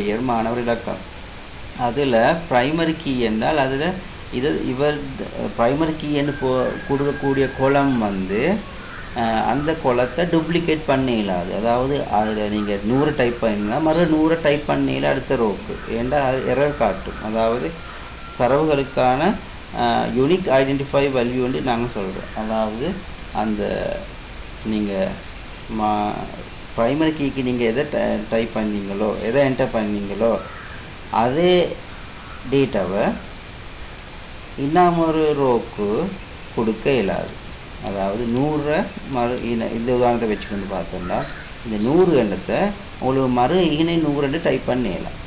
பெயர் மாணவர் இலக்கம் அதில் ப்ரைமரி கீ என்றால் அதில் இது இவர் ப்ரைமரி கீ என்று போ கொடுக்கக்கூடிய குளம் வந்து அந்த குளத்தை டூப்ளிகேட் பண்ணிடலாது அதாவது அதில் நீங்கள் நூறு டைப் பண்ணினா மறு நூறு டைப் பண்ணியில் அடுத்த ரோக்கு ஏண்டா அது எரர் காட்டும். அதாவது தரவுகளுக்கான யூனிக் ஐடென்டிஃபை வேல்யூன்னு நாங்கள் சொல்கிறோம் அதாவது அந்த நீங்கள் மா ப்ரைமரி கீக்கு நீங்கள் எதை டைப் பண்ணீங்களோ எதை என்டர் பண்ணீங்களோ அதே டேட்டாவை இன்னும் ஒரு ரோக்கு கொடுக்க இயலாது. அதாவது நூறை மறு இன இந்த உதாரணத்தை வச்சுக்கொண்டு பார்த்தோம்னா இந்த நூறு எண்ணத்தை உங்களுக்கு மறு இணை நூறு டைப் பண்ணிடலாம்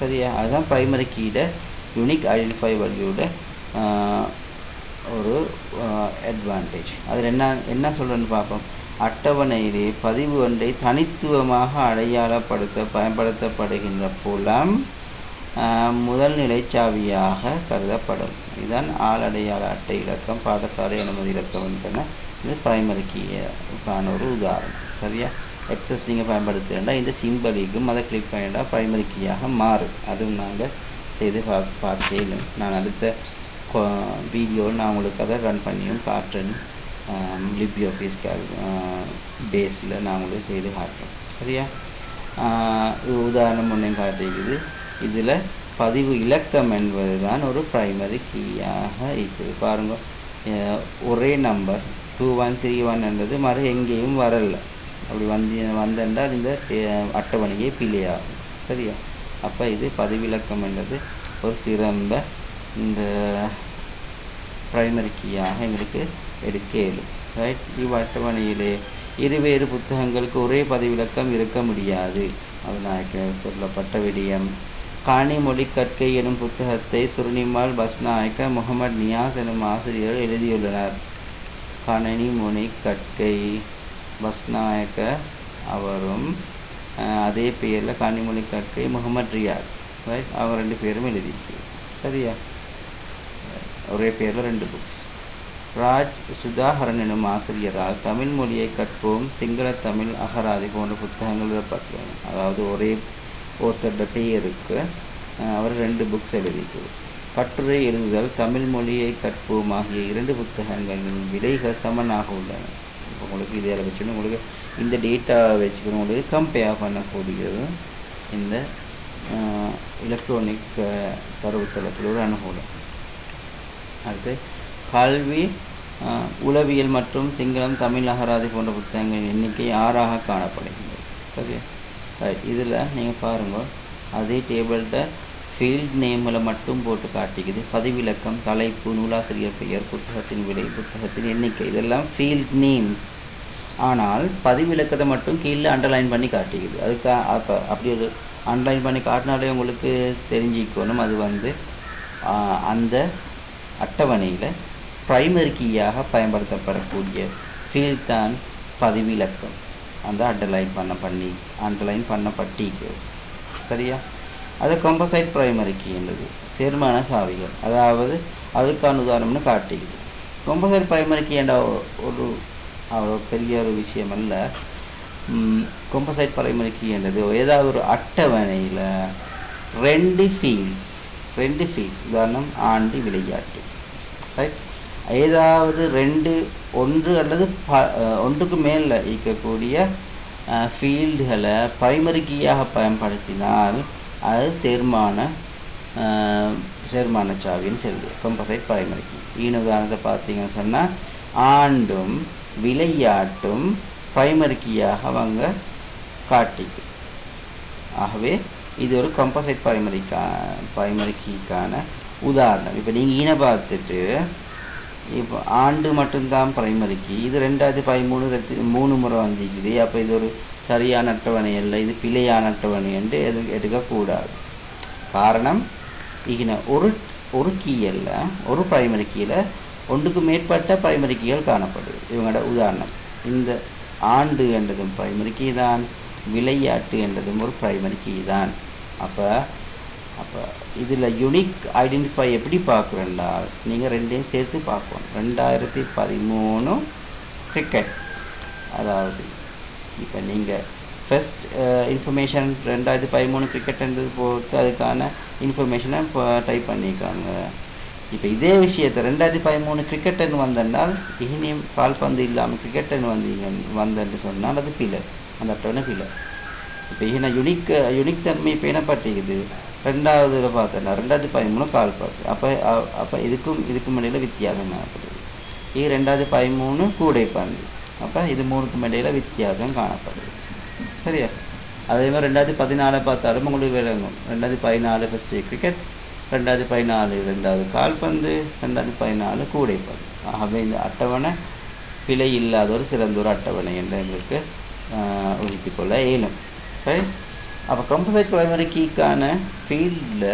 சரியா? அதுதான் ப்ரைமரி கீட யூனிக் ஐடென்டிஃபை வேல்யூட ஒரு அட்வான்டேஜ் அதில் என்ன என்ன சொல்கிறேன்னு பார்ப்போம். அட்டவணையிலே பதிவு ஒன்றை தனித்துவமாக அடையாளப்படுத்த பயன்படுத்தப்படுகின்ற புலம் முதல் நிலை சாவியாக கருதப்படும். இதுதான் ஆளடையாள அட்டை இலக்கம் பாடசாலை அனுமதி இலக்கம் என்பன. இது பிரைமரிக்கான ஒரு உதாரணம். சரியா? எக்ஸஸ் நீங்கள் பயன்படுத்துகிறா இந்த சிம்பலிக்கும் அதை கிளிக் பண்ணிட்டா பிரைமரி கீயாக மாறும். அதுவும் நாங்கள் செய்து பா பார்த்தேன் நான் அடுத்த வீடியோவில் நான் உங்களுக்கு அதை ரன் பண்ணியும் காட்டுறேன். லிபி ஆஃபீஸ் பேஸில் நாங்களும் செய்து காட்டுறோம். சரியா? இது உதாரணம் ஒன்றையும் காட்டிக்குது இதில் பதிவு இலக்கம் என்பது தான் ஒரு ப்ரைமரி கீயாக இருக்குது. பாருங்க. ஒரே number two one three one என்றது மறு எங்கேயும் வரல. அப்படி வந்து வந்தென்றால் இந்த அட்டவணையே பிழையாகும். சரியா? அப்போ இது பதிவிலக்கம் என்றது ஒரு சிறந்த இந்த ப்ரைமரி கீயாக எங்களுக்கு எடுக்க இயலும் ரைட் இவ்வட்டவணையிலே இருவேறு புத்தகங்களுக்கு ஒரே பதிவிலக்கம் இருக்க முடியாது. அதனால சொல்லப்பட்ட விடயம். காணிமொழி கற்கை எனும் புத்தகத்தை சுருணிமால் பஸ்நாயக்க முகமது நியாஸ் எனும் ஆசிரியர் எழுதியுள்ளனர் கணனி மொழி கற்கை. பஸ்நாயக்க அவரும் அதே பெயரில் கனிமொழி கற்கை முகமது ரியாஸ். ரைட் அவங்க ரெண்டு பேரும் எழுதியிருக்கு சரியா? ஒரே பேரில் ரெண்டு புக்ஸ் ராஜ் சுதாகரன் எனும் ஆசிரியரால் தமிழ் மொழியை கற்போம் சிங்கள தமிழ் அகராதி போன்ற புத்தகங்கள் எழுதப்பட்டுள்ளன அதாவது ஒரே ஒருத்தரோட பெயருக்கு அவர் ரெண்டு புக்ஸ் எழுதியிருக்கிறார். கட்டுரை எழுதுதல் தமிழ் மொழியை கற்போம் ஆகிய இரண்டு புத்தகங்களின் விலைகள் சமனாக உள்ளன. இப்போ உங்களுக்கு இதில் வச்சுன்னு உங்களுக்கு இந்த டேட்டா வச்சுக்கணும் உங்களுக்கு கம்பேர் பண்ணக்கூடியது இந்த எலக்ட்ரானிக் தரவுத்தளத்தில் ஒரு அனுகூலம். அடுத்து கல்வி உளவியல் மற்றும் சிங்களம் தமிழ் அகராதி போன்ற புத்தகங்களின் எண்ணிக்கை ஆறாக காணப்படுகின்றது. சரி ரைட் இதில் நீங்கள் பாருங்கள் அதே டேபிள்கிட்ட ஃபீல்ட் நேமில் மட்டும் போட்டு காட்டிக்குது. பதிவிலக்கம் தலைப்பு நூலாசிரியர் பெயர் புத்தகத்தின் விலை புத்தகத்தின் எண்ணிக்கை. இதெல்லாம் ஃபீல்ட் நேம்ஸ் ஆனால் பதிவிலக்கத்தை மட்டும் கீழே அண்டர்லைன் பண்ணி காட்டிக்குது. அதுக்கு அப்போ அப்படி ஒரு அண்டர்லைன் பண்ணி காட்டினாலே உங்களுக்கு தெரிஞ்சிக்கணும். அது வந்து அந்த அட்டவணையில் பிரைமரி கீயாக பயன்படுத்தப்படக்கூடிய ஃபீல்ட் தான் பதிவிலக்கம். அந்த அண்டர்லைன் பண்ண பண்ணி அண்டர்லைன் பண்ணப்பட்டிருக்கு சரியா? அது கம்பசைட் பிரைமரி கீ என்பது. சேர்மான சாவிகள். அதாவது அதுக்கான உதாரணம்னு காட்டிக்குது கம்பசைட் பிரைமரி கீ என்ற ஒரு அவ்வளோ பெரிய ஒரு விஷயம் அல்ல. கொம்பசைட் பிரைமரி கீ என்றது ஏதாவது ஒரு அட்டவணையில் ரெண்டு ஃபீல்ட்ஸ் ரெண்டு ஃபீல்ட்ஸ் உதாரணம் ஆண்டு விளையாட்டு. ரைட் ஏதாவது ரெண்டு ஒன்று அல்லது ப ஒன்றுக்கு மேலே இருக்கக்கூடிய ஃபீல்டுகளை பிரைமரி கீயாக பயன்படுத்தினால் அது சேர்மான சேர்மான சாவின்னு சொல்லுது கம்பசைட் பிரைமரி கீ ஈன உதாரணத்தை பார்த்தீங்கன்னு சொன்னால் ஆண்டும் விளையாட்டும் பிரைமரி கீயாக அவங்க காட்டிக்கு ஆகவே இது ஒரு கம்பசைட் பிரைமரிக்கா பிரைமரி கீக்கான உதாரணம். இப்போ நீங்கள் ஈன பார்த்துட்டு இப்போ ஆண்டு மட்டும்தான் பிரைமரிக்கு. இது ரெண்டாயிரத்தி பதிமூணு ரெத்து மூணு முறை வந்திருக்குது. அப்போ இது ஒரு சரியான அட்டவணை இல்லை இது பிழையான அட்டவணை என்று எது எடுக்கக்கூடாது. காரணம் இங்கே ஒரு ஒரு கீயில் ஒரு பிரைமரி கீழே ஒன்றுக்கு மேற்பட்ட பிரைமரி கீழ் காணப்படுது. இவங்களோட உதாரணம் இந்த ஆண்டு என்றதும் பிரைமரி கீ தான் விளையாட்டு என்றதும் ஒரு பிரைமரி கீ தான் அப்போ அப்போ இதில் யுனிக் ஐடென்டிஃபை எப்படி பார்க்குறேன்னா நீங்கள் ரெண்டையும் சேர்த்து பார்க்கணும். ரெண்டாயிரத்தி பதிமூணு கிரிக்கெட் அதாவது இப்போ நீங்கள் ஃபஸ்ட் இன்ஃபர்மேஷன் ரெண்டாயிரத்தி பதிமூணு கிரிக்கெட்ன்றது பொறுத்து அதுக்கான இன்ஃபர்மேஷனை இப்போ டைப் பண்ணியிருக்காங்க இப்போ இதே விஷயத்தை ரெண்டாயிரத்தி பதிமூணு கிரிக்கெட்டுன்னு வந்தனால் இனியும் கால்பந்து இல்லாமல் கிரிக்கெட்டுன்னு வந்தீங்க வந்தேன்னு சொன்னால் அது பிழை அந்த அட்டவணை பிலர் இப்போ இன யுனிக் யுனிக் தன்மை பேணப்பட்டிருக்குது ரெண்டாவதுல பார்த்தோன்னா ரெண்டாயிரத்தி பதிமூணு கால்பந்து அப்போ அப்போ இதுக்கும் இதுக்கும் இடையில வித்தியாசம் காணப்படுது இது ரெண்டாயிரத்தி பதிமூணு கூடைப்பந்து அப்போ இது மூணுக்கும் இடையில வித்தியாசம் காணப்படுது. சரியா? அதே மாதிரி ரெண்டாயிரத்தி பதினாலை பார்த்தாலும் உங்களுக்கு விளங்கும். ரெண்டாயிரத்தி பதினாலு ஃபஸ்ட்டு கிரிக்கெட் ரெண்டாயிரத்தி பதினாலு ரெண்டாவது கால்பந்து ரெண்டாயிரத்தி பதினாலு கூடைப்பந்து ஆகவே இந்த அட்டவணை பிழை இல்லாத ஒரு சிறந்த ஒரு அட்டவணை என்று எங்களுக்கு உறுத்தி கொள்ள இயலும். சரி? அப்போ கம்போசைட் ப்ரைமரி கீக்கான ஃபீல்டில்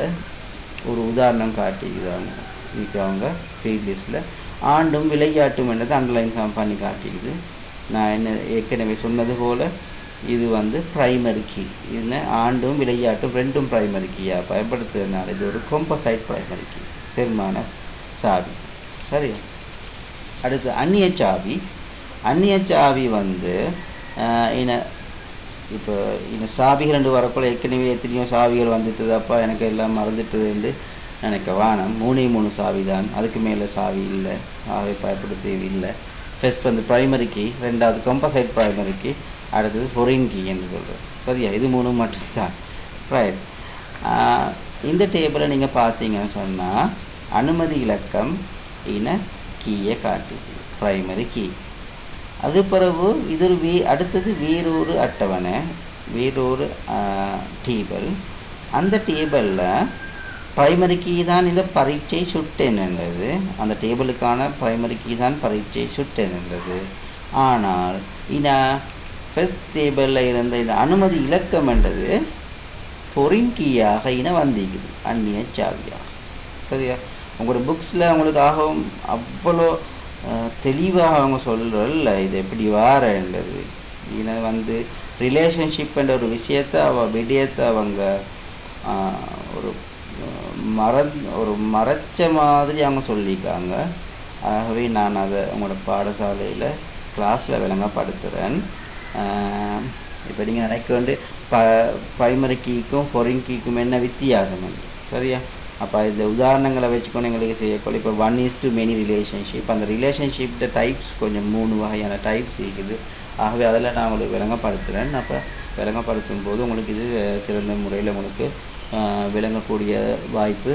ஒரு உதாரணம் காட்டிக்கிறாங்க அவங்க ஃபீல்ட் லிஸ்ட்டில் ஆண்டும் விளையாட்டும் என்றது அண்டர்லைன் பண்ணி காட்டிக்குது நான் என்ன ஏற்கனவே சொன்னது போல் இது வந்து ப்ரைமரி கீ இது ஆண்டும் விளையாட்டும் ரெண்டும் ப்ரைமரி கீயாக பயன்படுத்துறதுனால இது ஒரு கொம்பசைட் ப்ரைமரி கீ செருமான சாவி. சரி அடுத்து அந்நிய சாவி. அந்நிய சாவி வந்து இன இப்போ இந்த சாவிகள் ரெண்டு வரக்குள்ள ஏற்கனவே எத்தனையோ சாவிகள் வந்துட்டுதாப்பா எனக்கு எல்லாம் மறந்துட்டுதுன்னு நினைக்க வானம் மூணே மூணு சாவி தான் அதுக்கு மேலே சாவி இல்லை. சாவி பயப்பட தேவையில்லை ஃபஸ்ட் வந்து ப்ரைமரி கீ ரெண்டாவது கம்பசைட் ப்ரைமரி கீ அடுத்தது ஃபொரின் கீ என்று சொல்கிறோம் சரியா? இது மூணு மட்டும்தான். ரைட் இந்த டேபிளை நீங்கள் பார்த்தீங்கன்னு சொன்னால் அனுமதி இலக்கம் இன கீயை காட்டுது. ப்ரைமரி கீ அது பிறகு இது வீ அடுத்தது வேறொரு அட்டவணை வேறொரு டேபிள் அந்த டேபிளில் ப்ரைமரி கீ தான் இந்த பரீட்சை சுட்டென் என்றது அந்த டேபிளுக்கான ப்ரைமரி கீ தான் பரீட்சை சுட்டென் ஆனால் இந்த ஃபஸ்ட் டேபிளில் இருந்த இந்த அனுமதி இலக்கம் என்றது பொறின் கீயாக இன வந்திக்குது அந்நிய சாவியாக. சரியா? உங்களோட புக்ஸில் உங்களுக்கு ஆகவும் அவ்வளோ தெளிவாக அவங்க சொல்கிறல்ல இது எப்படி வாரன்றது. இதை வந்து ரிலேஷன்ஷிப்ன்ற ஒரு விஷயத்தை அவ விடயத்தை அவங்க ஒரு மற ஒரு மறைச்ச மாதிரி அவங்க சொல்லியிருக்காங்க. ஆகவே நான் அதை உங்களோட பாடசாலையில் கிளாஸில் விளங்கப்படுத்துகிறேன் இப்போ நீங்கள் நினைக்க வந்து ப ப்ரைமரி கீக்கும் என்ன வித்தியாசம் சரியா? அப்போ இந்த உதாரணங்களை வச்சுக்கொண்டு எங்களுக்கு செய்யக்கூட இப்போ one is to many relationship அந்த ரிலேஷன்ஷிப்ட டைப்ஸ் கொஞ்சம் மூணு வகையான டைப்ஸ் இருக்குது. ஆகவே அதில் நான் உங்களுக்கு விளங்கப்படுத்துகிறேன் அப்போ விளங்கப்படுத்தும் போது உங்களுக்கு இது சிறந்த முறையில் உங்களுக்கு விளங்கக்கூடிய வாய்ப்பு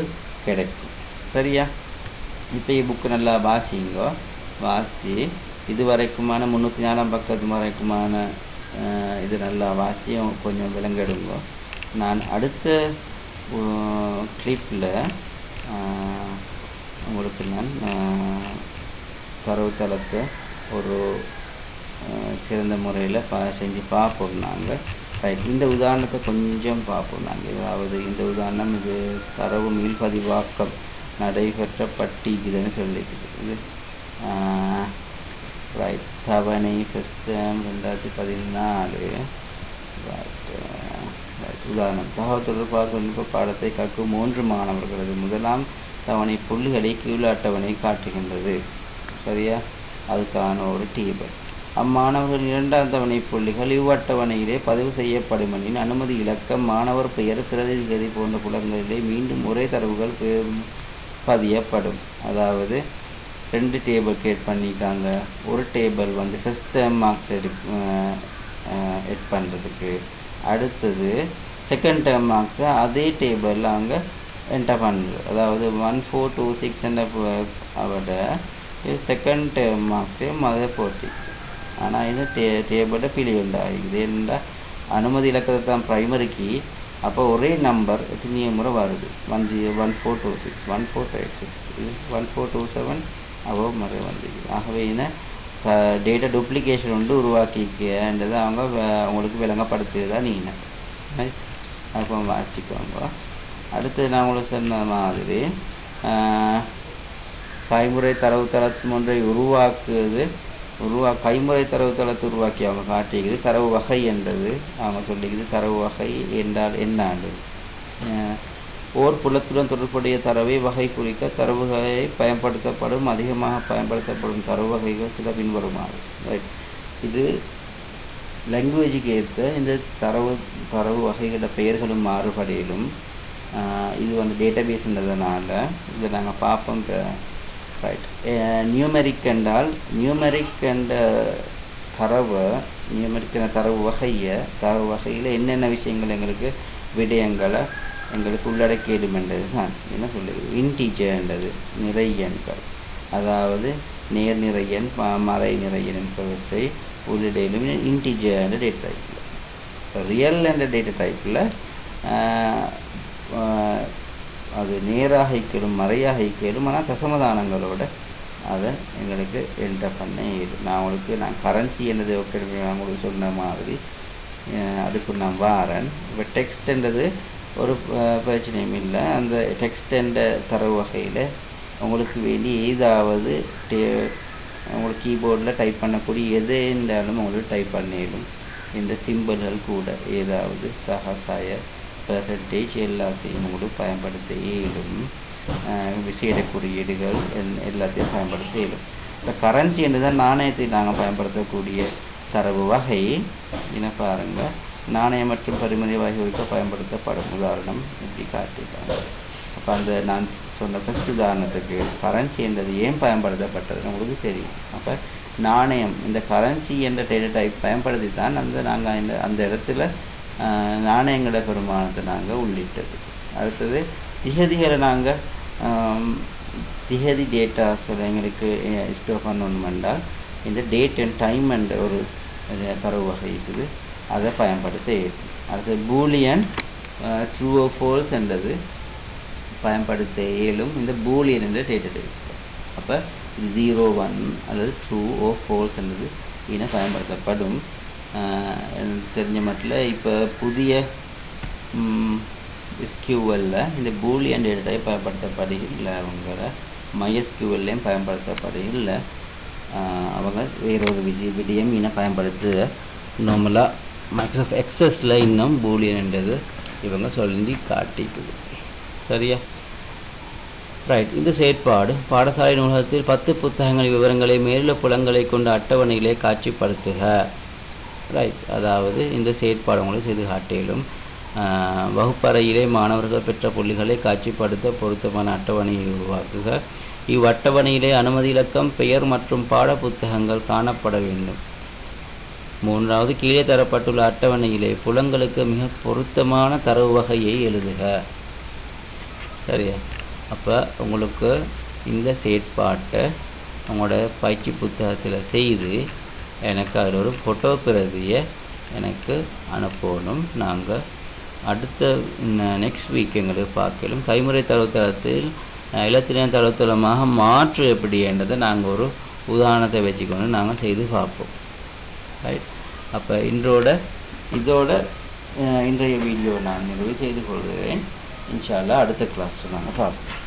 கிடைக்கும். சரியா? இப்போ புக்கு நல்லா வாசிங்கோ. வாசி. இது வரைக்குமான முந்நூற்றி நாலாம் பக்கத்து வரைக்குமான இது நல்லா வாசியும் கொஞ்சம் விளங்கெடுங்க. நான் அடுத்த கிளிப்பில் உங்களுக்கு நான் தரவுத்தளத்தை ஒரு சிறந்த முறையில் பா செஞ்சு பார்ப்போம் நாங்கள் ரைட் இந்த உதாரணத்தை கொஞ்சம் பார்ப்போம் நாங்கள் அதாவது இந்த உதாரணம் இது தரவு மீள்பதிவாக்கம் நடைபெற்ற பட்டிக்குதுன்னு சொல்லிக்குது இது ரைட் தவணை ஃபஸ்ட் ரெண்டாயிரத்தி பதினாலு. ரைட் உதாரணம். தகவல் தொடர்பாக தொழில்நுட்ப பாடத்தை கற்கும் மூன்று மாணவர்களது முதலாம் தவணை புள்ளிகளை கீழ் அட்டவணை காட்டுகின்றது. சரியா? அதுக்கான ஒரு டேபிள் அம்மாணவர்கள் இரண்டாம் தவணை புள்ளிகள் இவ்வட்டவணையிலே பதிவு செய்யப்படும் எனின் அனுமதி இலக்கம் மாணவர் பெயர் பிரதிநிதி போன்ற புலங்களிலே மீண்டும் ஒரே தரவுகள் பதியப்படும். அதாவது ரெண்டு டேபிள் கிரியேட் பண்ணிட்டாங்க. ஒரு டேபிள் வந்து ஃபஸ்ட் மார்க்ஸ் எடு எட் பண்ணுறதுக்கு அடுத்தது செகண்ட் டேர்ம் மார்க்ஸை அதே டேபிளில் அவங்க என்டர் பண்ணுறது அதாவது ஒன் ஃபோர் டூ சிக்ஸ் என்ற அவட செகண்ட் டேர்ம் மார்க்ஸு அதை போட்டி. ஆனால் இது டே டேபிளில் பிழை உண்டாகிக்குது ஏன்னா அனுமதி இலக்கத்தை தான் ப்ரைமரிக்கு அப்போ ஒரே நம்பர் எத்தனைய முறை வருது. One zero one four two six one four five six one four two seven அவ்வளோ முறை வந்துருக்கு ஆகவே என்ன டேட்டா டூப்ளிகேஷன் வந்து உருவாக்கிக்கன்றதை அவங்க அவங்களுக்கு விளங்கப்படுத்துறதா நீங்கள் அப்போ வாசிக்கோங்க அடுத்து நான் உங்களுக்கு சொன்ன மாதிரி கைமுறை தரவுத்தளம் ஒன்றை உருவாக்குவது உருவா கைமுறை தரவுத்தளத்தை உருவாக்கி அவங்க காட்டிக்குது. தரவு வகை என்றது. அவங்க சொல்லிக்குது தரவு வகை என்றால் என்னாண்டு? ஓர் புலத்துடன் தொடர்புடைய தரவை வகை குறிக்க தரவுகளை பயன்படுத்தப்படும் அதிகமாக பயன்படுத்தப்படும் தரவு வகைகள் சில பின்வருமாறு. ரைட் இது லாங்குவேஜுக்கு ஏற்ப இந்த தரவு தரவு வகைகளோட பெயர்களும் மாறுபடையிலும் இது வந்து டேட்டாபேஸ்ன்றதுனால இதை நாங்கள் பார்ப்போம் ரைட் நியூமெரிக் என்றால் நியூமெரிக் என்ற தரவை நியூமெரிக் தரவு வகையை தரவு வகையில் என்னென்ன விஷயங்கள் எங்களுக்கு விடயங்களை எங்களுக்கு உள்ளடக்கிடுமென்றது தான் என்ன சொல்லுது? இன்டீஜர்ன்றது நிறையன்கள் அதாவது நேர் நிறையன் மறை நிறையன் என்பவற்றை உள்ளிடையிலும் இன்டீஜர் என்ற டேட்டா டைப்பில் இப்போ ரியல் என்ற டேட்டா டைப்பில் அது நேராக இக்கலும் மறையாக இக்கலும் ஆனால் தசமதானங்களோட அதை எங்களுக்கு என்டர் பண்ண நான் உங்களுக்கு நான் கரன்சி என்னது ஓகே நான் உங்களுக்கு சொன்ன மாதிரி அதுக்கு நான் வாரேன். இப்போ டெக்ஸ்ட்ன்றது ஒரு பிரச்சனையும் இல்லை. அந்த டெக்ஸ்ட் என்ற தரவு வகையில் உங்களுக்கு வெளி ஏதாவது டே- உங்களுக்கு கீபோர்டில் டைப் பண்ணக்கூடிய எது இருந்தாலும் உங்களுக்கு டைப் பண்ணிடும் இந்த சிம்பிள்கள் கூட ஏதாவது சகசாய பெர்சன்டேஜ் எல்லாத்தையும் உங்களுக்கு பயன்படுத்த இயலும் விசேட குறியீடுகள் எல்லாத்தையும் பயன்படுத்த இயலும் இந்த கரன்சி என்று தான் நாணயத்தை நாங்கள் பயன்படுத்தக்கூடிய தரவு வகை. என்ன பாருங்கள் நாணயம் மற்றும் பரிமதி வகைகளுக்கு பயன்படுத்தப்படும் உதாரணம் இப்படி காட்டியிருக்காங்க. அப்போ அந்த நான் சொன்ன ஃபஸ்ட் உதாரணத்துக்கு கரன்சி என்றது ஏன் பயன்படுத்தப்பட்டது உங்களுக்கு தெரியும். அப்போ நாணயம் இந்த கரன்சி என்ற டேட்டா டைப் பயன்படுத்தி தான் அந்த நாங்கள் இந்த அந்த இடத்துல நாணயங்களை பெருமானத்தை நாங்கள் உள்ளிட்டது. அடுத்தது திகதிகளை நாங்கள் திகதி டேட்டாஸ் எங்களுக்கு ஸ்டோர் பண்ணணுமென்றால் இந்த டேட் அண்ட் டைம் என்ற ஒரு தரவு வகை இருக்குது. அதை பயன்படுத்த இயலும் அடுத்தது பூலியன் ட்ரூ ஓ ஃபோல்ஸ் என்றது பயன்படுத்த இயலும் இந்த பூலியன் என்ற டேட்டா டைப் அப்போ ஜீரோ ஒன் அல்லது ட்ரூ ஓ ஃபோல்ஸ் என்றது என பயன்படுத்தப்படும். எனக்கு தெரிஞ்ச மட்டில் இப்போ புதிய ஸ்கியூவலில் இந்த பூலியன் டேட்டா டைப் பயன்படுத்தப்படுகில்லை அவங்கள. மைஎஸ்கியூவல்லையும் பயன்படுத்தப்படுகிறில்ல அவங்க வேறொரு விஜய் விடியம் இன்னும் பயன்படுத்த. நார்மலாக மைக்ரோசாஃப்ட் எக்ஸஸில் இன்னும் பூலியன்ன்றது இவங்க சொல்லி காட்டிக்குது. சரியா? ரைட் இந்த செயற்பாடு பாடசாலை நூலகத்தில் பத்து புத்தகங்களின் விவரங்களை மேலுள்ள புலங்களை கொண்ட அட்டவணையிலே காட்சிப்படுத்துக. ரைட் அதாவது இந்த செயற்பாடு உங்களை செய்து காட்டிலும் வகுப்பறையிலே மாணவர்கள் பெற்ற புள்ளிகளை காட்சிப்படுத்த பொருத்தமான அட்டவணையை உருவாக்குக. இவ்வட்டவணையிலே அனுமதி இலக்கம் பெயர் மற்றும் பாட புத்தகங்கள் காணப்பட வேண்டும். மூன்றாவது கீழே தரப்பட்டுள்ள அட்டவணையிலே புலங்களுக்கு மிக பொருத்தமான தரவு வகையை எழுதுக. சரியா? அப்போ உங்களுக்கு இந்த செயற்பாட்டை உங்களோட பயிற்சி புத்தகத்தில் செய்து எனக்கு அதில் ஒரு ஃபோட்டோ பிரதியை எனக்கு அனுப்பணும். நாங்கள் அடுத்த நெக்ஸ்ட் வீக் எங்களுக்கு பார்க்கலும் கைமுறை தரவுத்தளத்தில் அஹ், தரவுத்தளமாக மாற்று எப்படி என்றதை நாங்கள் ஒரு உதாரணத்தை வச்சுக்கொண்டு நாங்கள் செய்து பார்ப்போம். ரைட் அப்போ இன்றோட இதோட இன்றைய வீடியோ நான் நிறைவு செய்து கொள்கிறேன். இன்ஷா அல்லாஹ் அடுத்த கிளாஸில் நாங்கள் பார்ப்போம்